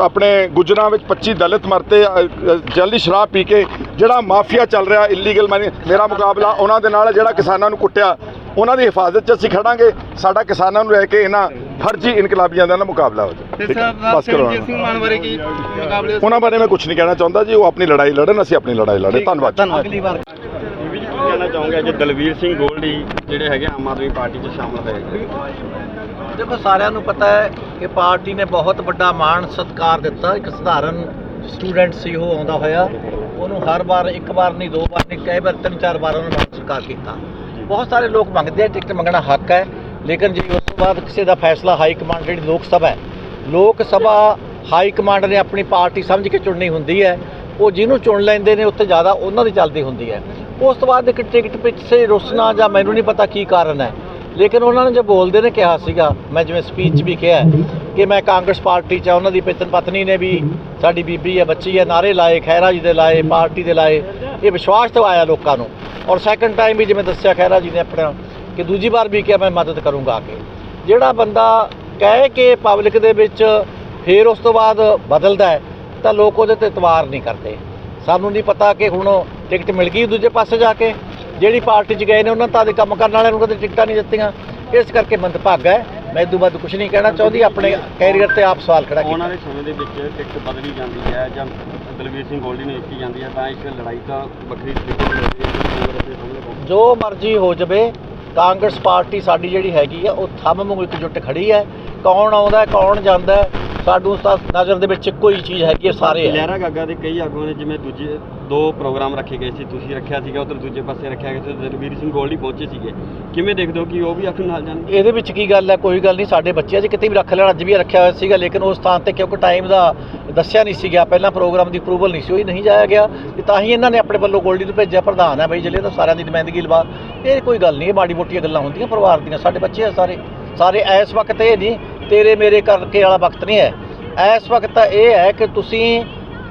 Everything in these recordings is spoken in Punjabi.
ਆਪਣੇ ਗੁਜਰਾਂ ਵਿੱਚ 25 ਦਲਿਤ ਮਰਤੇ ਜਲਦੀ ਸ਼ਰਾਬ ਪੀ ਕੇ ਜਿਹੜਾ ਮਾਫੀਆ ਚੱਲ ਰਿਹਾ ਇਲੀਗਲ ਮੇਰਾ ਮੁਕਾਬਲਾ ਉਹਨਾਂ ਦੇ ਨਾਲ ਜਿਹੜਾ ਕਿਸਾਨਾਂ ਨੂੰ ਕੁੱਟਿਆ ਉਹਨਾਂ ਦੀ ਹਿਫਾਜ਼ਤ 'ਚ ਅਸੀਂ ਖੜਾਂਗੇ ਸਾਡਾ ਕਿਸਾਨਾਂ ਨੂੰ ਲੈ ਕੇ ਇਹਨਾਂ ਫਰਜ਼ੀ ਇਨਕਲਾਬੀਆਂ ਦਾ ਨਾ ਮੁਕਾਬਲਾ ਹੋ ਜਾਵੇ। ਬਸ ਉਹਨਾਂ ਬਾਰੇ ਮੈਂ ਕੁਝ ਨਹੀਂ ਕਹਿਣਾ ਚਾਹੁੰਦਾ ਜੀ ਉਹ ਆਪਣੀ ਲੜਾਈ ਲੜਨ ਅਸੀਂ ਆਪਣੀ ਲੜਾਈ ਲੜੇ। ਧੰਨਵਾਦ। ਕਹਿਣਾ ਚਾਹੂੰਗਾ ਅੱਜ ਦਲਵੀਰ ਸਿੰਘ ਗੋਲਡੀ ਜਿਹੜੇ ਹੈਗੇ ਆਮ ਆਦਮੀ ਪਾਰਟੀ 'ਚ ਸ਼ਾਮਲ ਹੋਏ। ਦੇਖੋ, ਸਾਰਿਆਂ ਨੂੰ ਪਤਾ ਹੈ ਕਿ ਪਾਰਟੀ ਨੇ ਬਹੁਤ ਵੱਡਾ ਮਾਣ ਸਤਿਕਾਰ ਦਿੱਤਾ। ਇੱਕ ਸਧਾਰਨ ਸਟੂਡੈਂਟ ਸੀ ਉਹ, ਆਉਂਦਾ ਹੋਇਆ। ਉਹਨੂੰ ਹਰ ਵਾਰ, ਇੱਕ ਵਾਰ ਨਹੀਂ, ਦੋ ਵਾਰ ਨਹੀਂ, ਕਈ ਵਾਰ ਤਿੰਨ, ਚਾਰ ਵਾਰ ਉਹਨੂੰ ਮਾਣ ਸਤਿਕਾਰ ਕੀਤਾ। ਬਹੁਤ ਸਾਰੇ ਲੋਕ ਮੰਗਦੇ ਆ, ਟਿਕਟ ਮੰਗਣਾ ਹੱਕ ਹੈ। ਲੇਕਿਨ ਜੇ ਉਸ ਤੋਂ ਬਾਅਦ ਕਿਸੇ ਦਾ ਫੈਸਲਾ ਹਾਈ ਕਮਾਂਡ ਜਿਹੜੀ ਲੋਕ ਸਭਾ ਹੈ, ਲੋਕ ਸਭਾ ਹਾਈ ਕਮਾਂਡ ਨੇ ਆਪਣੀ ਪਾਰਟੀ ਸਮਝ ਕੇ ਚੁਣਨੀ ਹੁੰਦੀ ਹੈ। ਉਹ ਜਿਹਨੂੰ ਚੁਣ ਲੈਂਦੇ ਨੇ, ਉੱਥੇ ਜ਼ਿਆਦਾ ਉਹਨਾਂ ਦੀ ਚੱਲਦੀ ਹੁੰਦੀ ਹੈ। ਉਸ ਤੋਂ ਬਾਅਦ ਇੱਕ ਟਿਕਟ ਪਿੱਛੇ ਰੁੱਸਣਾ ਜਾਂ ਮੈਨੂੰ ਨਹੀਂ ਪਤਾ ਕੀ ਕਾਰਨ ਹੈ। ਲੇਕਿਨ ਉਹਨਾਂ ਨੇ ਜੋ ਬੋਲਦੇ ਨੇ, ਕਿਹਾ ਸੀਗਾ, ਮੈਂ ਜਿਵੇਂ ਸਪੀਚ ਵੀ ਕਿਹਾ ਕਿ ਮੈਂ ਕਾਂਗਰਸ ਪਾਰਟੀ 'ਚ ਉਹਨਾਂ ਦੀ ਪਿਤਨ ਪਤਨੀ ਨੇ ਵੀ ਸਾਡੀ ਬੀਬੀ ਹੈ, ਬੱਚੀ ਹੈ, ਨਾਰੇ ਲਾਏ ਖੈਰਾ ਜੀ ਦੇ ਲਾਏ, ਪਾਰਟੀ ਦੇ ਲਾਏ। ਇਹ ਵਿਸ਼ਵਾਸ ਦਿਵਾਇਆ ਲੋਕਾਂ ਨੂੰ। ਔਰ ਸੈਕੰਡ ਟਾਈਮ ਵੀ ਜਿਵੇਂ ਦੱਸਿਆ ਖੈਰਾ ਜੀ ਨੇ ਆਪਣਾ ਕਿ ਦੂਜੀ ਵਾਰ ਵੀ ਕਿਹਾ, ਮੈਂ ਮਦਦ ਕਰੂੰਗਾ ਆ ਕੇ। ਜਿਹੜਾ ਬੰਦਾ ਕਹਿ ਕੇ ਪਬਲਿਕ ਦੇ ਵਿੱਚ ਫਿਰ ਉਸ ਤੋਂ ਬਾਅਦ ਬਦਲਦਾ ਹੈ ਤਾਂ ਲੋਕ ਉਹਦੇ ਤੇ ਇਤਬਾਰ ਨਹੀਂ ਕਰਦੇ। ਸਾਨੂੰ ਨਹੀਂ ਪਤਾ ਕਿ ਹੁਣ ਟਿਕਟ ਮਿਲ ਗਈ ਦੂਜੇ ਪਾਸੇ ਜਾ ਕੇ। ਜਿਹੜੀ ਪਾਰਟੀ 'ਚ ਗਏ ਨੇ ਉਹਨਾਂ ਤਾਂ ਦੇ ਕੰਮ ਕਰਨ ਵਾਲਿਆਂ ਨੂੰ ਕਦੇ ਟਿਕਟਾਂ ਨਹੀਂ ਦਿੱਤੀਆਂ। ਇਸ ਕਰਕੇ ਮੰਦਭਾਗਾ ਹੈ। ਮੈਂ ਇਦੋਂ ਬਾਅਦ ਕੁਝ ਨਹੀਂ ਕਹਿਣਾ ਚਾਹੁੰਦੀ। ਆਪਣੇ ਕੈਰੀਅਰ ਤੇ ਆਪ ਸਵਾਲ ਖੜਾ ਕੀਤਾ। ਵਾਲੇ ਸਮੇਂ ਦੇ ਵਿੱਚ ਟਿਕਟ ਬਦਲੀ ਜਾਂਦੀ ਹੈ ਜਾਂ ਦਲਵੀਰ ਸਿੰਘ ਗੋਲਡੀ ਨੂੰ ਦਿੱਤੀ ਜਾਂਦੀ ਹੈ ਤਾਂ ਇੱਕ ਲੜਾਈ ਤਾਂ ਵੱਖਰੀ ਦੇ ਜੋ ਮਰਜ਼ੀ ਹੋ ਜਵੇ ਕਾਂਗਰਸ ਪਾਰਟੀ ਸਾਡੀ ਜਿਹੜੀ ਹੈਗੀ ਆ ਉਹ ਥੰਮ ਵਾਂਗੂ ਇਕਜੁੱਟ ਖੜੀ ਹੈ। ਕੌਣ ਆਉਂਦਾ ਕੌਣ ਜਾਂਦਾ ਸਾਨੂੰ ਤਾਂ ਨਜ਼ਰ ਦੇ ਵਿੱਚ ਇੱਕੋ ਹੀ ਚੀਜ਼ ਹੈਗੀ ਹੈ ਸਾਰੇ ਹੈ। ਲਹਿਰਾ ਗਾਗਾ ਦੇ ਕਈ ਆਗੂਆਂ ਨੇ ਜਿਵੇਂ ਦੂਜੇ ਦੋ ਪ੍ਰੋਗਰਾਮ ਰੱਖੇ ਗਏ ਸੀ ਤੁਸੀਂ ਰੱਖਿਆ ਸੀਗਾ ਉਧਰ ਦੂਜੇ ਪਾਸੇ ਰੱਖਿਆ ਗਿਆ ਸੀ ਦਲਵੀਰ ਸਿੰਘ ਗੋਲਡੀ ਪਹੁੰਚੇ ਸੀਗੇ। ਕਿਵੇਂ ਦੇਖਦੇ ਹੋ ਕਿ ਉਹ ਵੀ ਆਖਰ ਨਾਲ ਜਾਣਗੇ ਇਹਦੇ ਵਿੱਚ ਕੀ ਗੱਲ ਹੈ ਕੋਈ ਗੱਲ ਨਹੀਂ ਸਾਡੇ ਬੱਚੇ ਅਜੇ ਕਿਤੇ ਵੀ ਰੱਖ ਲੈਣ ਅੱਜ ਵੀ ਰੱਖਿਆ ਹੋਇਆ ਸੀਗਾ ਲੇਕਿਨ ਉਸ ਥਾਂ ਤੇ ਕਿਉਂਕਿ ਟਾਈਮ ਦਾ ਦੱਸਿਆ ਨਹੀਂ ਸੀ ਗਿਆ ਪਹਿਲਾਂ ਪ੍ਰੋਗਰਾਮ ਦੀ ਅਪਰੂਵਲ ਨਹੀਂ ਸੀ ਹੋਈ ਨਹੀਂ ਜਾਇਆ ਗਿਆ ਤੇ ਤਾਂ ਹੀ ਇਹਨਾਂ ਨੇ ਆਪਣੇ ਵੱਲੋਂ ਗੋਲਡੀ ਨੂੰ ਭੇਜਿਆ ਪ੍ਰਧਾਨ ਹੈ ਬਈ ਜ਼ਿਲ੍ਹੇ ਦਾ ਸਾਰਿਆਂ ਦੀ ਨੁਮਾਇੰਦਗੀ ਲਵਾ ਇਹ ਕੋਈ ਗੱਲ ਨਹੀਂ ਇਹ ਮਾੜੀ ਮੋਟੀਆਂ ਗੱਲਾਂ ਹੁੰਦੀਆਂ ਪਰਿਵਾਰ ਦੀਆਂ ਸਾਡੇ ਬੱਚੇ ਆ ਸਾਰੇ ਸਾਰੇ ਇਸ ਵਕਤ ਇਹ ਨਹੀਂ ਤੇਰੇ ਮੇਰੇ ਕਰਕੇ ਵਾਲਾ ਵਕਤ ਨਹੀਂ ਹੈ। ਇਸ ਵਕਤ ਤਾਂ ਇਹ ਹੈ ਕਿ ਤੁਸੀਂ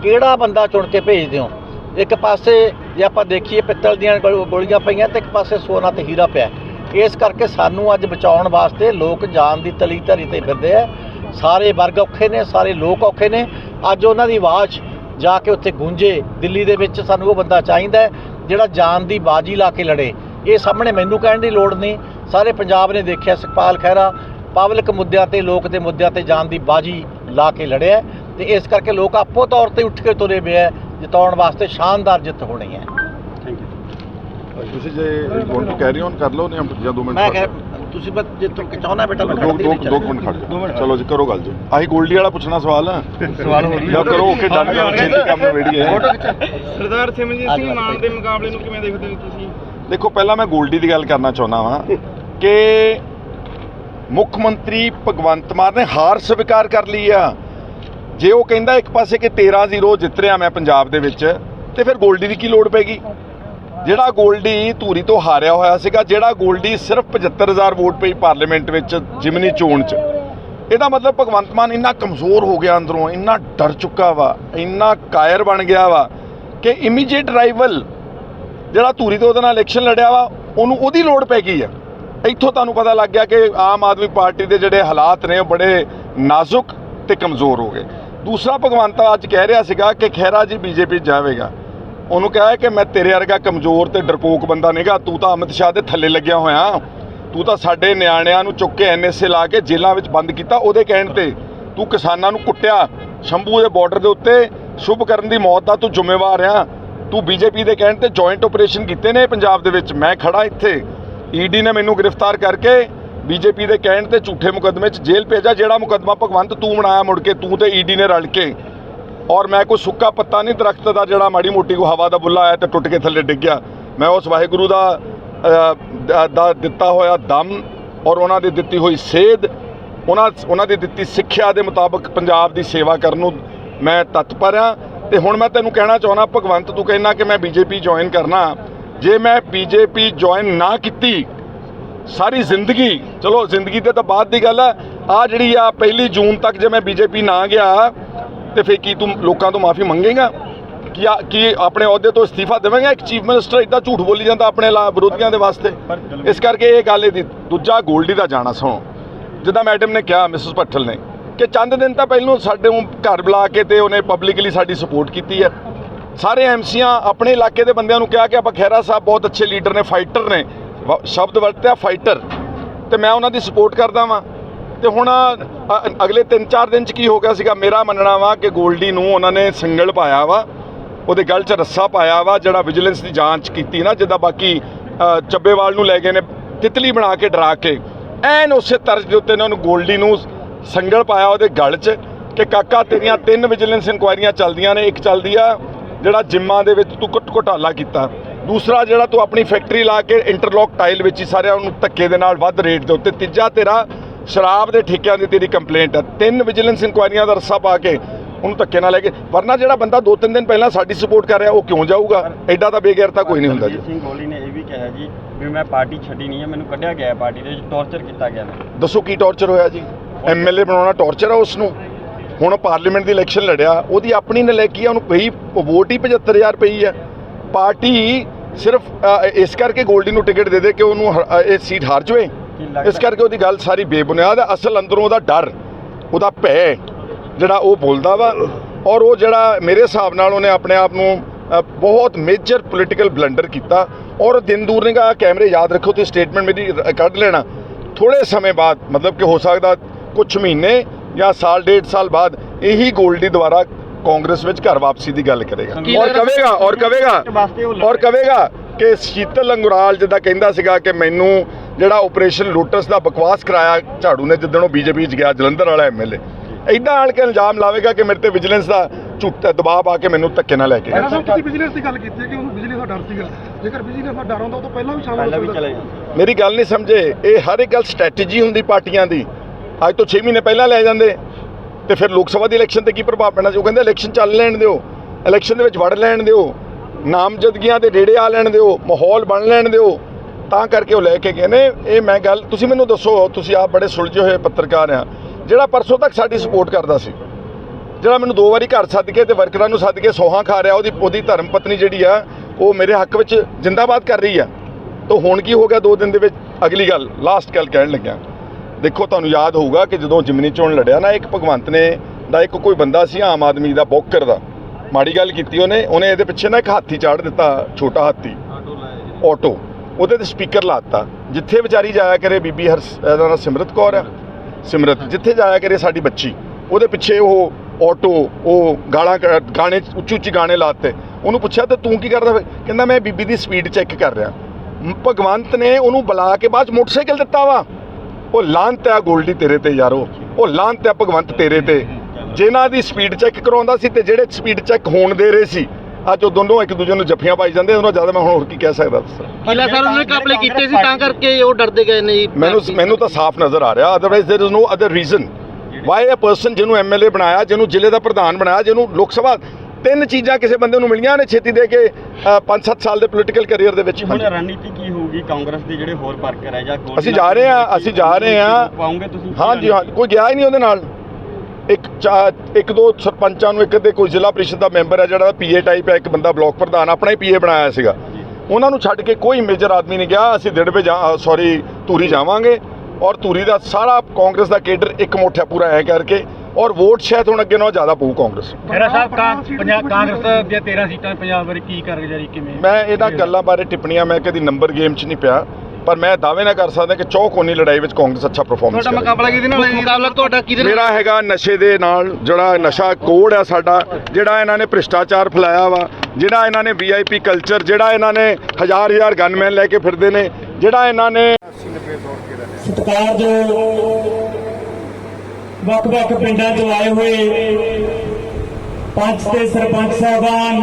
ਕਿਹੜਾ ਬੰਦਾ ਚੁਣ ਕੇ ਭੇਜਦੇ ਹੋ? ਇੱਕ ਪਾਸੇ ਜੇ ਆਪਾਂ ਦੇਖੀਏ ਪਿੱਤਲ ਦੀਆਂ ਗੋ- ਗੋਲੀਆਂ ਪਈਆਂ ਤੇ ਇੱਕ ਪਾਸੇ ਸੋਨਾ ਤੇ ਹੀਰਾ ਪਿਆ। ਇਸ ਕਰਕੇ ਸਾਨੂੰ ਅੱਜ ਬਚਾਉਣ ਵਾਸਤੇ ਲੋਕ ਜਾਨ ਦੀ ਤਲੀ ਧਰੀ ਤੇ ਫਿਰਦੇ ਆ। ਸਾਰੇ ਵਰਗ ਔਖੇ ਨੇ, ਸਾਰੇ ਲੋਕ ਔਖੇ ਨੇ। ਅੱਜ ਉਹਨਾਂ ਦੀ ਆਵਾਜ਼ ਜਾ ਕੇ ਉੱਥੇ ਗੂੰਜੇ, ਦਿੱਲੀ ਦੇ ਵਿੱਚ ਸਾਨੂੰ ਉਹ ਬੰਦਾ ਚਾਹੀਦਾ ਜਿਹੜਾ ਜਾਨ ਦੀ ਬਾਜੀ ਲਾ ਕੇ ਲੜੇ। ਇਹ ਸਾਹਮਣੇ ਮੈਨੂੰ ਕਹਿਣ ਦੀ ਲੋੜ ਨਹੀਂ। ਸਾਰੇ ਪੰਜਾਬ ਨੇ ਦੇਖਿਆ, ਸੁਖਪਾਲ ਖਹਿਰਾ ਪਬਲਿਕ ਮੁੱਦਿਆਂ ਤੇ ਲੋਕ ਦੇ ਮੁੱਦਿਆਂ ਤੇ ਜਾਨ ਦੀ ਬਾਜੀ ਲਾ ਕੇ ਲੜਿਆ ਤੇ ਇਸ ਕਰਕੇ ਲੋਕ ਆਪੋ ਤੌਰ ਤੇ ਉੱਠ ਕੇ ਤੁਰੇ ਪਏ ਆ ਜਿਤਾਉਣ ਵਾਸਤੇ ਸ਼ਾਨਦਾਰ ਜਿੱਤ ਹੋਣੀ ਹੈ। ਥੈਂਕ ਯੂ ਤੁਸੀਂ ਜੇ ਗੋਲ ਨੂੰ ਕੈਰੀ ਔਨ ਕਰ ਲਓ ਨਹੀਂ ਜਾਂ ਦੋ ਮਿੰਟ ਮੈਂ ਖੜ ਕਹਿ ਜਾਓ। ਤੁਸੀਂ ਬਸ ਜੇ ਤੁਰ ਕੇ ਚਾਹੁੰਦਾ ਬੇਟਾ ਮੈਂ ਦੋ ਖੜਦੀ ਦੋ ਨਹੀਂ ਦੋ ਕੁ ਮਿੰਟ ਖੜ ਜਾਓ। ਚਲੋ ਜੀ ਕਰੋ ਗੱਲ ਜੀ। ਆਹੀ ਗੋਲਡੀ ਵਾਲਾ ਪੁੱਛਣਾ ਸਵਾਲ। ਸਵਾਲ ਹੋ ਜਾਂ ਕਰੋ ਕਿ ਡਨ ਕਰੋ ਛੇਤੀ ਕੰਮ ਨਵੇੜੀਏ ਸਰਦਾਰ ਸਿਮਰਜੀਤ ਸਿੰਘ ਮਾਨ ਦੇ ਮੁਕਾਬਲੇ ਨੂੰ ਕਿਵੇਂ ਦੇਖਦੇ ਹੋ ਤੁਸੀਂ? ਦੇਖੋ ਪਹਿਲਾਂ ਮੈਂ ਗੋਲਡੀ ਦੀ ਗੱਲ ਕਰਨਾ ਚਾਹੁੰਦਾ ਵਾਂ ਕਿ ਮੁੱਖ ਮੰਤਰੀ ਭਗਵੰਤ ਮਾਨ ਨੇ ਹਾਰ ਸਵੀਕਾਰ ਕਰ ਲਈ ਆ। ਜੇ ਉਹ ਕਹਿੰਦਾ ਇੱਕ ਪਾਸੇ ਕਿ 13-0 ਜਿੱਤ ਰਿਹਾ ਮੈਂ ਪੰਜਾਬ ਦੇ ਵਿੱਚ, ਤੇ ਫਿਰ ਗੋਲਡੀ ਦੀ ਕੀ ਲੋੜ ਪੈਗੀ? ਜਿਹੜਾ ਗੋਲਡੀ ਧੂਰੀ ਤੋਂ ਹਾਰਿਆ ਹੋਇਆ ਸੀਗਾ, ਜਿਹੜਾ ਗੋਲਡੀ ਸਿਰਫ 75000 ਵੋਟ ਪਈ ਪਾਰਲੀਮੈਂਟ ਵਿੱਚ ਜਿਮਨੀ ਚੋਣ 'ਚ, ਇਹਦਾ ਮਤਲਬ ਭਗਵੰਤ ਮਾਨ ਇੰਨਾ ਕਮਜ਼ੋਰ ਹੋ ਗਿਆ ਅੰਦਰੋਂ, ਇੰਨਾ ਡਰ ਚੁੱਕਾ ਵਾ, ਇੰਨਾ ਕਾਇਰ ਬਣ ਗਿਆ ਵਾ ਕਿ ਇਮੀਡੀਏਟ ਰਾਈਵਲ ਜਿਹੜਾ ਧੂਰੀ ਤੋਂ ਉਹਦੇ ਨਾਲ ਇਲੈਕਸ਼ਨ ਲੜਿਆ ਵਾ, ਉਹਨੂੰ ਉਹਦੀ ਲੋੜ ਪੈ ਗਈ ਆ। ਇੱਥੋਂ ਤੁਹਾਨੂੰ ਪਤਾ ਲੱਗ ਗਿਆ ਕਿ ਆਮ ਆਦਮੀ ਪਾਰਟੀ ਦੇ ਜਿਹੜੇ ਹਾਲਾਤ ਨੇ ਉਹ ਬੜੇ ਨਾਜ਼ੁਕ ਤੇ ਕਮਜ਼ੋਰ ਹੋ ਗਏ। ਦੂਸਰਾ ਭਗਵੰਤ ਅੱਜ ਕਹਿ ਰਿਹਾ ਸੀਗਾ ਕਿ ਖਹਿਰਾ ਜੀ ਬੀਜੇਪੀ ਜਾਵੇਗਾ। ਉਹਨੂੰ ਕਿਹਾ ਕਿ ਮੈਂ ਤੇਰੇ ਵਰਗਾ ਕਮਜ਼ੋਰ ਤੇ ਡਰਪੋਕ ਬੰਦਾ ਨਹੀਂਗਾ, ਤੂੰ ਤਾਂ ਅਮਿਤ ਸ਼ਾਹ ਦੇ ਥੱਲੇ ਲੱਗਿਆ ਹੋਇਆ। ਤੂੰ ਤਾਂ ਸਾਡੇ ਨਿਆਣਿਆਂ ਨੂੰ ਚੁੱਕ ਕੇ ਐਨਐਸਏ ਲਾ ਕੇ ਜੇਲ੍ਹਾਂ ਵਿੱਚ ਬੰਦ ਕੀਤਾ ਉਹਦੇ ਕਹਿਣ ਤੇ। ਤੂੰ ਕਿਸਾਨਾਂ ਨੂੰ ਕੁੱਟਿਆ, ਸ਼ੰਭੂ ਦੇ ਬਾਰਡਰ ਦੇ ਉੱਤੇ। ਸ਼ੁਭ ਕਰਨ ਦੀ ਮੌਤ ਦਾ ਤੂੰ ਜ਼ਿੰਮੇਵਾਰ ਆ। ਤੂੰ ਬੀਜੇਪੀ ਦੇ ਕਹਿਣ ਤੇ ਜੁਆਇੰਟ ਆਪਰੇਸ਼ਨ ਕੀਤੇ ਨੇ ਪੰਜਾਬ ਦੇ ਵਿੱਚ। ਮੈਂ ਖੜਾ ਇੱਥੇ। ਈਡੀ ਨੇ ਮੈਨੂੰ ਗ੍ਰਿਫਤਾਰ ਕਰਕੇ ਬੀਜੇਪੀ ਦੇ ਕਹਿਣ ਤੇ ਝੂਠੇ ਮੁਕੱਦਮੇ 'ਚ ਜੇਲ੍ਹ ਭੇਜਿਆ, ਜਿਹੜਾ ਮੁਕੱਦਮਾ ਭਗਵੰਤ ਤੂੰ ਬਣਾਇਆ ਮੁੜ ਕੇ, ਤੂੰ ਤੇ ਈਡੀ ਨੇ ਰਲ ਕੇ। ਔਰ ਮੈਂ ਕੋਈ ਸੁੱਕਾ ਪੱਤਾ ਨਹੀਂ ਦਰਖਤ ਦਾ, ਜਿਹੜਾ ਮਾੜੀ ਮੋਟੀ ਕੋ ਹਵਾ ਦਾ ਬੁੱਲਾ ਆਇਆ ਤੇ ਟੁੱਟ ਕੇ ਥੱਲੇ ਡਿੱਗ ਗਿਆ। ਮੈਂ ਉਸ ਵਾਹਿਗੁਰੂ ਦਾ ਦਾ- ਦਿੱਤਾ ਹੋਇਆ ਦਮ ਔਰ ਉਹਨਾਂ ਦੀ ਦਿੱਤੀ ਹੋਈ ਸੇਧ, ਉਹਨਾਂ ਉਹਨਾਂ ਦੀ ਦਿੱਤੀ ਸਿੱਖਿਆ ਦੇ ਮੁਤਾਬਕ ਪੰਜਾਬ ਦੀ ਸੇਵਾ ਕਰਨ ਨੂੰ ਮੈਂ ਤਤਪਰ ਹਾਂ। ਤੇ ਹੁਣ ਮੈਂ ਤੈਨੂੰ ਕਹਿਣਾ ਚਾਹੁੰਦਾ, ਭਗਵੰਤ ਤੂੰ ਕਹਿਣਾ ਕਿ ਮੈਂ ਬੀਜੇਪੀ ਜੁਆਇਨ ਕਰਨਾ। ਜੇ ਮੈਂ ਬੀਜੇਪੀ ਜੁਆਇਨ ਨਾ ਕੀਤੀ ਸਾਰੀ ਜ਼ਿੰਦਗੀ ਚਲੋ ਜ਼ਿੰਦਗੀ ਤੇ ਤਾਂ ਬਾਅਦ ਦੀ ਗੱਲ ਹੈ ਆ ਜਿਹੜੀ ਆ ਪਹਿਲੀ ਜੂਨ ਤੱਕ ਜੇ ਮੈਂ ਬੀਜੇਪੀ ਨਾ ਗਿਆ ਤੇ ਫੇਰ ਕੀ ਤੂੰ ਲੋਕਾਂ ਤੋਂ ਮਾਫੀ ਮੰਗੇਗਾ? ਕੀ ਆ- ਕੀ ਆਪਣੇ ਅਹੁਦੇ ਤੋਂ ਅਸਤੀਫਾ ਦੇਵੇਂਗਾ? ਇੱਕ ਚੀਫ ਮਿਨਿਸਟਰ ਇਦਾਂ ਝੂਠ ਬੋਲੀ ਜਾਂਦਾ ਆਪਣੇ ਲਾ ਵਿਰੋਧੀਆਂ ਦੇ ਵਾਸਤੇ। ਇਸ ਕਰਕੇ ਇਹ ਗੱਲ ਇਹਦੀ ਦੂਜਾ ਗੋਲਡੀ ਦਾ ਜਾਣਾ ਸੁਣੋ। ਜਿੱਦਾਂ ਮੈਡਮ ਨੇ ਕਿਹਾ ਮਿਸਿਸ ਭੱਠਲ ਨੇ ਕਿ ਚੰਦ ਦਿਨ ਤਾਂ ਪਹਿਲਾਂ ਸਾਡੇ ਘਰ ਬੁਲਾ ਕੇ ਤੇ ਉਹਨੇ ਪਬਲਿਕਲੀ ਸਾਡੀ ਸਪੋਰਟ ਕੀਤੀ ਹੈ। ਸਾਰੇ ਐਮਸੀਆਂ ਆਪਣੇ ਇਲਾਕੇ ਦੇ ਬੰਦਿਆਂ ਨੂੰ ਕਿਹਾ ਕਿ ਆਪਾਂ ਖਹਿਰਾ ਸਾਹਿਬ ਬਹੁਤ ਅੱਛੇ ਲੀਡਰ ਨੇ ਫਾਈਟਰ ਨੇ। ਵ- ਸ਼ਬਦ ਵਰਤਿਆ ਫਾਈਟਰ ਤੇ ਮੈਂ ਉਹਨਾਂ ਦੀ ਸਪੋਰਟ ਕਰਦਾ ਵਾਂ। ਤੇ ਹੁਣ, ਅ- ਅਗਲੇ 3-4 ਦਿਨ ਚ ਕੀ ਹੋ ਗਿਆ ਸੀਗਾ, ਮੇਰਾ ਮੰਨਣਾ ਵਾ ਕਿ ਗੋਲਡੀ ਨੂੰ ਉਹਨਾਂ ਨੇ ਸੰਗਲ ਪਾਇਆ ਵਾ। ਉਹਦੇ ਗਲ 'ਚ ਰੱਸਾ ਪਾਇਆ ਵਾ, ਜਿਹੜਾ ਵਿਜੀਲੈਂਸ ਦੀ ਜਾਂਚ ਕੀਤੀ ਨਾ, ਜਿੱਦਾਂ ਬਾਕੀ ਚੱਬੇਵਾਲ ਨੂੰ ਲੈ ਗਏ ਨੇ, ਤਿਤਲੀ ਬਣਾ ਕੇ ਡਰਾ ਕੇ। ਐਨ ਉਸੇ ਤਰਜ਼ ਦੇ ਉੱਤੇ ਇਹਨਾਂ ਨੂੰ ਗੋਲਡੀ ਨੂੰ ਸੰਗਲ ਪਾਇਆ ਉਹਦੇ ਗਲ 'ਚ ਕਿ ਕਾਕਾ ਤੇਰੀਆਂ ਤਿੰਨ ਵਿਜੀਲੈਂਸ ਇਨਕੁਆਇਰੀਆਂ ਚੱਲਦੀਆਂ ਨੇ, ਇੱਕ ਚੱਲਦੀ ਆ ਜਿਹੜਾ ਜਿੰਮਾਂ ਦੇ ਵਿੱਚ ਤੂੰ ਘੁੱਟ ਘੁਟਾਲਾ ਕੀਤਾ। ਦੂਸਰਾ ਜਿਹੜਾ ਤੂੰ ਆਪਣੀ ਫੈਕਟਰੀ ਲਾ ਕੇ ਇੰਟਰਲੌਕ ਟਾਈਲ ਵਿੱਚ ਹੀ ਸਾਰਿਆਂ ਨੂੰ ਧੱਕੇ ਦੇ ਨਾਲ ਵੱਧ ਰੇਟ ਦੇ ਉੱਤੇ। ਤੀਜਾ ਤੇਰਾ ਸ਼ਰਾਬ ਦੇ ਠੇਕਿਆਂ ਦੀ ਤੇਰੀ ਕੰਪਲੇਂਟ ਹੈ। ਤਿੰਨ ਵਿਜੀਲੈਂਸ ਇਨਕੁਆਇਰੀਆਂ ਦਾ ਰੱਸਾ ਪਾ ਕੇ ਉਹਨੂੰ ਧੱਕੇ ਨਾਲ ਲੈ ਕੇ। ਵਰਨਾ ਜਿਹੜਾ ਬੰਦਾ ਦੋ ਤਿੰਨ ਦਿਨ ਪਹਿਲਾਂ ਸਾਡੀ ਸਪੋਰਟ ਕਰ ਰਿਹਾ ਉਹ ਕਿਉਂ ਜਾਊਗਾ? ਐਡਾ ਤਾਂ ਬੇਗੈਰਤਾ ਕੋਈ ਨਹੀਂ ਹੁੰਦਾ ਜੀ। ਸਿੰਘ ਗੋਲੀ ਨੇ ਇਹ ਵੀ ਕਿਹਾ ਜੀ ਵੀ ਮੈਂ ਪਾਰਟੀ ਛੱਡੀ ਨਹੀਂ ਹੈ ਮੈਨੂੰ ਕੱਢਿਆ ਗਿਆ ਹੈ ਪਾਰਟੀ ਦੇ ਵਿੱਚ ਟੌਰਚਰ ਕੀਤਾ ਗਿਆ ਹੈ। ਦੱਸੋ ਕੀ ਟੌਰਚਰ ਹੋਇਆ ਜੀ? ਐਮਐਲਏ ਬਣਾਉਣਾ ਟੌਰਚਰ ਆ ਉਸ ਨੂੰ ਹੁਣ ਪਾਰਲੀਮੈਂਟ ਦੀ ਇਲੈਕਸ਼ਨ ਲੜਿਆ ਉਹਦੀ ਆਪਣੀ ਨਲਾਇਕੀ ਆ ਉਹਨੂੰ ਪਈ ਵੋਟ ਹੀ 75000 ਪਈ ਹੈ। ਪਾਰਟੀ ਸਿਰਫ ਇਸ ਕਰਕੇ ਗੋਲਡੀ ਨੂੰ ਟਿਕਟ ਦੇ ਦੇ ਕਿ ਉਹਨੂੰ ਇਹ ਸੀਟ ਹਾਰ ਜਵੇ। ਇਸ ਕਰਕੇ ਉਹਦੀ ਗੱਲ ਸਾਰੀ ਬੇਬੁਨਿਆਦ ਹੈ ਅਸਲ ਅੰਦਰੋਂ ਉਹਦਾ ਡਰ ਉਹਦਾ ਭੈ ਜਿਹੜਾ ਉਹ ਬੋਲਦਾ ਵਾ। ਔਰ ਉਹ ਜਿਹੜਾ ਮੇਰੇ ਹਿਸਾਬ ਨਾਲ ਉਹਨੇ ਆਪਣੇ ਆਪ ਨੂੰ ਬਹੁਤ ਮੇਜਰ ਪੋਲੀਟੀਕਲ ਬਲੰਡਰ ਕੀਤਾ। ਔਰ ਦਿਨ ਦੂਰ ਨੇ ਕਹਾ ਕੈਮਰੇ ਯਾਦ ਰੱਖੋ ਤੇ ਸਟੇਟਮੈਂਟ ਮੇਰੀ ਕੱਢ ਲੈਣਾ। ਥੋੜੇ ਸਮੇਂ ਬਾਅਦ ਮਤਲਬ ਕਿ ਹੋ ਸਕਦਾ ਕੁਝ ਮਹੀਨੇ ਜਾਂ ਸਾਲ ਡੇਢ ਸਾਲ ਬਾਅਦ ਇਹੀ ਗੋਲਡੀ ਦੁਆਰਾ ਕਾਂਗਰਸ ਵਿੱਚ ਘਰ ਵਾਪਸੀ ਦੀ ਗੱਲ ਕਰੇਗਾ। ਔਰ ਕਵੇਗਾ ਔਰ ਕਵੇਗਾ ਔਰ ਕਵੇਗਾ ਕਿ ਸ਼ੀਤਲ ਅੰਗੁਰਾਲ ਜਿੱਦਾਂ ਕਹਿੰਦਾ ਸੀਗਾ ਕਿ ਮੈਨੂੰ ਜਿਹੜਾ ਆਪਰੇਸ਼ਨ ਲੋਟਸ ਦਾ ਬਕਵਾਸ ਕਰਾਇਆ ਝਾੜੂ ਨੇ ਜਿੱਦਣ ਉਹ ਬੀਜੇਪੀ 'ਚ ਗਿਆ ਜਲੰਧਰ ਵਾਲਾ ਐਮਐਲਏ ਇਦਾਂ ਆਣ ਕੇ ਇਲਜ਼ਾਮ ਲਾਵੇਗਾ ਕਿ ਮੇਰੇ ਤੇ ਵਿਜੀਲੈਂਸ ਦਾ ਝੂਠਾ ਦਬਾਅ ਪਾ ਕੇ ਮੈਨੂੰ ਧੱਕੇ ਨਾਲ ਲੈ ਕੇ ਗਿਆ ਸਾਹਿਬ ਤੁਸੀਂ ਬਿਜ਼ਨਸ ਦੀ ਗੱਲ ਕੀਤੀ ਹੈ ਕਿ ਉਹਨੂੰ ਬਿਜਲੀ ਦਾ ਡਰ ਸੀਗਾ। ਜੇਕਰ ਬਿਜਲੀ ਦਾ ਡਰ ਹੁੰਦਾ ਉਹ ਤੋਂ ਪਹਿਲਾਂ ਵੀ ਸ਼ਾਮਲ ਹੋ ਸਕਦਾ। ਮੇਰੀ ਗੱਲ ਨਹੀਂ ਸਮਝੇ। ਇਹ ਹਰ ਇੱਕ ਗੱਲ ਸਟ੍ਰੈਟਜੀ ਹੁੰਦੀ ਪਾਰਟੀਆਂ ਦੀ। ਅੱਜ ਤੋਂ 6 ਮਹੀਨੇ ਪਹਿਲਾਂ ਲੈ ਜਾਂਦੇ। ਤੇ ਫਿਰ ਲੋਕ ਸਭਾ ਦੀ ਇਲੈਕਸ਼ਨ ਤੇ ਕੀ ਪ੍ਰਭਾਵ ਪੈਣਾ ਸੀ? ਉਹ ਕਹਿੰਦੇ ਇਲੈਕਸ਼ਨ ਚੱਲ ਲੈਣ ਦਿਓ। ਇਲੈਕਸ਼ਨ ਦੇ ਵਿੱਚ ਵੜ ਲੈਣ ਦਿਓ। ਨਾਮਜ਼ਦਗੀਆਂ ਦੇ ਰੇੜੇ ਆ ਲੈਣ ਦਿਓ। ਮਾਹੌਲ ਬਣ ਲੈਣ ਦਿਓ। ਤਾਂ ਕਰਕੇ ਉਹ ਲੈ ਕੇ ਗਏ ਨੇ। ਇਹ ਮੈਂ ਗੱਲ ਤੁਸੀਂ ਮੈਨੂੰ ਦੱਸੋ, ਤੁਸੀਂ ਆਪ ਬੜੇ ਸੁਲਝੇ ਹੋਏ ਪੱਤਰਕਾਰ ਆ। ਜਿਹੜਾ ਪਰਸੋਂ ਤੱਕ ਸਾਡੀ ਸਪੋਰਟ ਕਰਦਾ ਸੀ। ਜਿਹੜਾ ਮੈਨੂੰ ਦੋ ਵਾਰੀ ਘਰ ਸੱਦ ਕੇ ਤੇ ਵਰਕਰਾਂ ਨੂੰ ਸੱਦ ਕੇ ਸੋਹਾਂ ਖਾ ਰਿਹਾ, ਉਹਦੀ ਉਹਦੀ ਧਰਮ ਪਤਨੀ ਜਿਹੜੀ ਆ, ਉਹ ਮੇਰੇ ਹੱਕ ਵਿੱਚ ਜਿੰਦਾਬਾਦ ਕਰ ਰਹੀ ਆ। ਤਾਂ ਹੁਣ ਕੀ ਹੋ ਗਿਆ ਦੋ ਦਿਨ ਦੇ ਵਿੱਚ? ਅਗਲੀ ਗੱਲ ਲਾਸਟ ਗੱਲ ਕਹਿਣ ਲੱਗਿਆ। ਦੇਖੋ ਤੁਹਾਨੂੰ ਯਾਦ ਹੋਊਗਾ ਕਿ ਜਦੋਂ ਜਿਮਨੀ ਚੋਣ ਲੜਿਆ ਨਾ ਇੱਕ ਭਗਵੰਤ ਨੇ ਦਾ ਇੱਕ ਕੋਈ ਬੰਦਾ ਸੀ ਆਮ ਆਦਮੀ ਦਾ ਬੋਕਰ ਦਾ। ਮਾੜੀ ਗੱਲ ਕੀਤੀ ਉਹਨੇ ਉਹਨੇ ਇਹਦੇ ਪਿੱਛੇ ਨਾ ਇੱਕ ਹਾਥੀ ਚਾੜ ਦਿੱਤਾ ਛੋਟਾ ਹਾਥੀ। ਆਟੋ ਉਹਦੇ ਤੇ ਸਪੀਕਰ ਲਾਤਾ ਜਿੱਥੇ ਵਿਚਾਰੀ ਜਾਇਆ ਕਰੇ ਬੀਬੀ ਹਰ ਇਹਦਾ ਨਾਂ ਸਿਮਰਤ ਕੌਰ ਆ। ਸਿਮਰਤ ਜਿੱਥੇ ਜਾਇਆ ਕਰੇ ਸਾਡੀ ਬੱਚੀ। ਉਹਦੇ ਪਿੱਛੇ ਉਹ ਆਟੋ ਉਹ ਗਾਲਾਂ ਕ- ਗਾਣੇ ਉੱਚੀ ਉੱਚੀ ਗਾਣੇ ਲਾਤੇ ਉਹਨੂੰ ਪੁੱਛਿਆ ਤੇ ਤੂੰ ਕੀ ਕਰਦਾ ਫਿਰ? ਕਹਿੰਦਾ ਮੈਂ ਬੀਬੀ ਦੀ ਸਪੀਡ ਚੈੱਕ ਕਰ ਰਿਹਾ। ਭਗਵੰਤ ਨੇ ਉਹਨੂੰ ਬੁਲਾ ਕੇ ਬਾਅਦ ਮੋਟਰਸਾਈਕਲ ਦਿੱਤਾ ਵਾ। ਉਹ ਲਾਂਤ ਆ ਗੋਲਡੀ ਤੇਰੇ ਤੇ ਯਾਰੋ ਉਹ ਲਾਂਤ ਆ ਭਗਵੰਤ ਤੇਰੇ ਤੇ ਜਿਨ੍ਹਾਂ ਦੀ ਸਪੀਡ ਚੈੱਕ ਕਰਾਉਂਦਾ ਸੀ ਤੇ ਜਿਹੜੇ ਸਪੀਡ ਚੈੱਕ ਹੋਣ ਦੇ ਰਹੇ ਸੀ ਅੱਜ ਉਹ ਦੋਨੋਂ ਇੱਕ ਦੂਜੇ ਨੂੰ ਜੱਫੀਆਂ ਪਾਈ ਜਾਂਦੇ ਉਹਨਾਂ ਜ਼ਿਆਦਾ ਮੈਂ ਹੁਣ ਹੋਰ ਕੀ ਕਹਿ ਸਕਦਾ ਦੱਸੋ ਕਿਲਾ ਸਰ ਉਹਨੇ ਕਾਪਲੇ ਕੀਤੇ ਸੀ ਤਾਂ ਕਰਕੇ ਉਹ ਡਰਦੇ ਗਏ ਨੇ ਜੀ ਮੈਨੂੰ ਮੈਨੂੰ ਤਾਂ ਸਾਫ਼ ਨਜ਼ਰ ਆ ਰਿਹਾ otherwise there is no other reason why a person ਜਿਹਨੂੰ ਐਮਐਲਏ ਬਣਾਇਆ ਜਿਹਨੂੰ ਜ਼ਿਲ੍ਹੇ ਦਾ ਪ੍ਰਧਾਨ ਬਣਾਇਆ ਜਿਹਨੂੰ ਲੋਕ ਸਭਾ ਤਿੰਨ ਚੀਜ਼ਾਂ ਕਿਸੇ ਬੰਦੇ ਨੂੰ ਮਿਲੀਆਂ ਨੇ ਛੇਤੀ ਦੇ ਕੇ 5-7 ਸਾਲ ਦੇ ਪੋਲੀਟੀਕਲ ਕੈਰੀਅਰ ਦੇ ਵਿੱਚ। ਹੁਣ ਰਣਨੀਤੀ ਕੀ ਹੋਊਗੀ ਕਾਂਗਰਸ ਦੇ ਜਿਹੜੇ ਹੋਰ ਵਰਕਰ ਹੈ ਜਾਂ ਅਸੀਂ ਜਾ ਰਹੇ ਹਾਂ, ਅਸੀਂ ਜਾ ਰਹੇ ਹਾਂ। ਪਾਉਂਗੇ ਤੁਸੀਂ ਹਾਂ ਜੀ ਹਾਂ ਕੋਈ ਗਿਆ ਹੀ ਨਹੀਂ ਉਹਦੇ ਨਾਲ। ਇੱਕ ਇੱਕ ਦੋ ਸਰਪੰਚਾਂ ਨੂੰ ਇੱਕ ਤੇ ਕੋਈ ਜ਼ਿਲ੍ਹਾ ਪ੍ਰੀਸ਼ਦ ਦਾ ਮੈਂਬਰ ਹੈ ਜਿਹੜਾ ਪੀਏ ਟਾਈਪ ਹੈ ਇੱਕ ਬੰਦਾ ਬਲਾਕ ਪ੍ਰਧਾਨ ਆਪਣਾ ਹੀ ਪੀਏ ਬਣਾਇਆ ਸੀਗਾ। ਉਹਨਾਂ ਨੂੰ ਛੱਡ ਕੇ ਕੋਈ ਮੇਜਰ ਆਦਮੀ ਨਹੀਂ ਗਿਆ। ਅਸੀਂ ਦਿੜਬੇ ਜਾ ਸੌਰੀ ਧੂਰੀ ਜਾਵਾਂਗੇ। ਔਰ ਧੂਰੀ ਦਾ ਸਾਰਾ ਕਾਂਗਰਸ ਦਾ ਕੇਡਰ ਇੱਕ ਮੋਠਾ ਪੂਰਾ ਐ ਕਰਕੇ। ਔਰ ਵੋਟ ਸ਼ਾਇਦ ਹੁਣ ਅੱਗੇ ਨਾਲੋਂ ਜ਼ਿਆਦਾ ਪਊ ਕਾਂਗਰਸ ਖਹਿਰਾ ਸਾਹਿਬ ਪੰਜਾਬ ਕਾਂਗਰਸ ਦੀਆਂ 13 ਸੀਟਾਂ ਪੰਜਾਬ ਬਾਰੇ ਕੀ ਕਾਰਗੁਜ਼ਾਰੀ ਕਿਵੇਂ? ਮੈਂ ਇਹਨਾਂ ਗੱਲਾਂ ਬਾਰੇ ਟਿੱਪਣੀਆਂ ਮੈਂ ਕਦੀ ਨੰਬਰ ਗੇਮ 'ਚ ਨਹੀਂ ਪਿਆ ਪਰ ਮੈਂ ਦਾਅਵੇ ਨਾ ਕਰ ਸਕਦਾ ਕਿ ਚੌਕੋਨੀ ਲੜਾਈ ਵਿੱਚ ਕਾਂਗਰਸ ਅੱਛਾ ਪਰਫਾਰਮੈਂਸ ਤੁਹਾਡਾ ਕਰੇਗੀ ਮੁਕਾਬਲਾ ਕਿਹਦੇ ਨਾਲ ਹੈ ਜੀ? ਮੁਕਾਬਲਾ ਤੁਹਾਡਾ ਕਿਹਦੇ ਨਾਲ? ਮੇਰਾ ਹੈਗਾ ਨਸ਼ੇ ਦੇ ਨਾਲ ਜਿਹੜਾ ਨਸ਼ਾ ਕੋਡ ਹੈ ਸਾਡਾ ਜਿਹੜਾ ਇਹਨਾਂ ਨੇ ਭ੍ਰਿਸ਼ਟਾਚਾਰ ਫੈਲਾਇਆ ਵਾ ਜਿਹੜਾ ਇਹਨਾਂ ਨੇ ਵੀਆਈਪੀ ਕਲਚਰ ਜਿਹੜਾ ਇਹਨਾਂ ਨੇ ਹਜ਼ਾਰ ਹਜ਼ਾਰ ਗਨਮੈਨ ਲੈ ਕੇ ਫਿਰਦੇ ਨੇ ਜਿਹੜਾ ਇਹਨਾਂ ਨੇ ਸਤਿਕਾਰਯੋਗ ਵੱਖ-ਵੱਖ ਪਿੰਡਾਂ ਤੋਂ ਆਏ ਹੋਏ ਪੰਚ ਤੇ ਸਰਪੰਚ ਸਾਹਿਬਾਨ,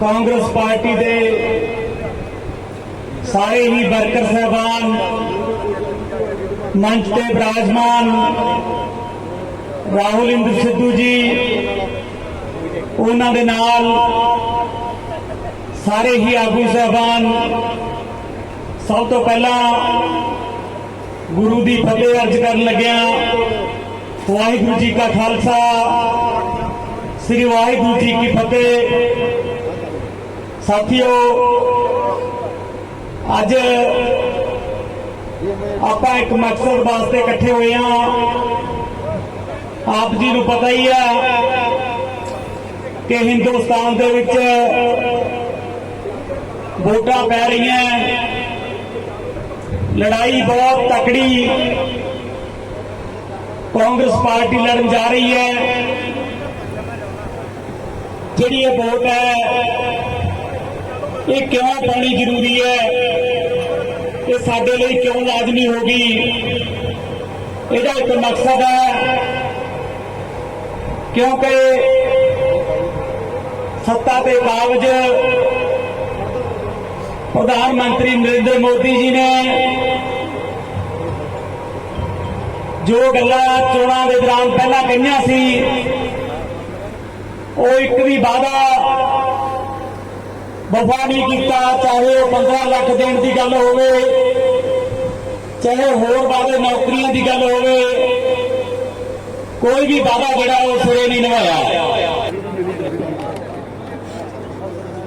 ਕਾਂਗਰਸ ਪਾਰਟੀ ਦੇ ਸਾਰੇ ਹੀ ਵਰਕਰ ਸਾਹਿਬਾਨ, ਮੰਚ ਤੇ ਬਿਰਾਜਮਾਨ ਰਾਹੁਲ ਇੰਦਰ ਸਿੱਧੂ ਜੀ, ਉਹਨਾਂ ਦੇ ਨਾਲ ਸਾਰੇ ਹੀ ਆਗੂ ਸਾਹਿਬਾਨ, ਸਭ ਤੋਂ ਪਹਿਲਾਂ ਗੁਰੂ ਦੀ ਫਤਿਹ ਅਰਜ ਕਰਨ ਲੱਗਿਆ ਵਾਹਿਗੁਰੂ ਜੀ ਕਾ ਖਾਲਸਾ, ਸ੍ਰੀ ਵਾਹਿਗੁਰੂ ਜੀ ਕੀ ਫਤਿਹ। ਸਾਥੀਓ, ਅੱਜ ਆਪਾਂ ਇੱਕ ਮਕਸਦ ਵਾਸਤੇ ਇਕੱਠੇ ਹੋਏ ਹਾਂ। ਆਪ ਜੀ ਨੂੰ ਪਤਾ ਹੀ ਹੈ ਕਿ ਹਿੰਦੁਸਤਾਨ ਦੇ ਵਿੱਚ ਵੋਟਾਂ ਪੈ ਰਹੀਆਂ। ਲੜਾਈ ਬਹੁਤ ਤਕੜੀ। ਕਾਂਗਰਸ ਪਾਰਟੀ ਲੜਨ ਜਾ ਰਹੀ ਹੈ। ਜਿਹੜੀ ਇਹ ਵੋਟ ਹੈ, ਇਹ ਕਿਉਂ ਪਾਣੀ ਜ਼ਰੂਰੀ ਹੈ? ਇਹ ਸਾਡੇ ਲਈ ਕਿਉਂ ਲਾਜ਼ਮੀ ਹੋ ਗਈ? ਇਹਦਾ ਇੱਕ ਮਕਸਦ ਹੈ, ਕਿਉਂਕਿ ਸੱਤਾ ਦੇ ਕਾਬਜ ਪ੍ਰਧਾਨ ਮੰਤਰੀ ਨਰਿੰਦਰ ਮੋਦੀ ਜੀ ਨੇ ਜੋ ਗੱਲਾਂ ਚੋਣਾਂ ਦੇ ਦੌਰਾਨ ਪਹਿਲਾਂ ਕਹੀਆਂ ਸੀ, ਉਹ ਇੱਕ ਵੀ ਵਾਅਦਾ ਵਫਾ ਨਹੀਂ ਕੀਤਾ, ਚਾਹੇ ਉਹ 15 ਲੱਖ ਦੇਣ ਦੀ ਗੱਲ ਹੋਵੇ, ਚਾਹੇ ਹੋਰ ਵਾਅਦੇ ਨੌਕਰੀਆਂ ਦੀ ਗੱਲ ਹੋਵੇ, ਕੋਈ ਵੀ ਵਾਅਦਾ ਜਿਹੜਾ ਉਹ ਸਿਰੇ ਨਹੀਂ ਨਿਭਾਇਆ।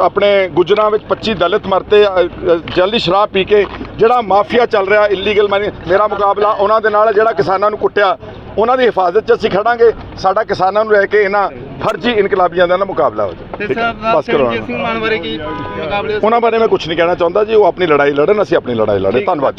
ਆਪਣੇ ਗੁਜਰਾਂ ਵਿੱਚ 25 ਦਲਿਤ ਮਰਤੇ ਜਲਦੀ ਸ਼ਰਾਬ ਪੀ ਕੇ ਜਿਹੜਾ ਮਾਫੀਆ ਚੱਲ ਰਿਹਾ ਇਲੀਗਲ ਮਨੀ ਮੇਰਾ ਮੁਕਾਬਲਾ ਉਹਨਾਂ ਦੇ ਨਾਲ ਜਿਹੜਾ ਕਿਸਾਨਾਂ ਨੂੰ ਕੁੱਟਿਆ। ਉਹਨਾਂ ਦੀ ਹਿਫਾਜ਼ਤ 'ਚ ਅਸੀਂ ਖੜਾਂਗੇ। ਸਾਡਾ ਕਿਸਾਨਾਂ ਨੂੰ ਲੈ ਕੇ ਇਹਨਾਂ ਫਰਜ਼ੀ ਇਨਕਲਾਬੀਆਂ ਦਾ ਨਾ ਮੁਕਾਬਲਾ ਹੋ ਬਸ ਮੁਕਾਬਲੇ ਉਹਨਾਂ ਬਾਰੇ ਮੈਂ ਕੁਝ ਨਹੀਂ ਕਹਿਣਾ ਚਾਹੁੰਦਾ ਜੀ। ਉਹ ਆਪਣੀ ਲੜਾਈ ਲੜਨ ਅਸੀਂ ਆਪਣੀ ਲੜਾਈ ਲੜੇ ਧੰਨਵਾਦ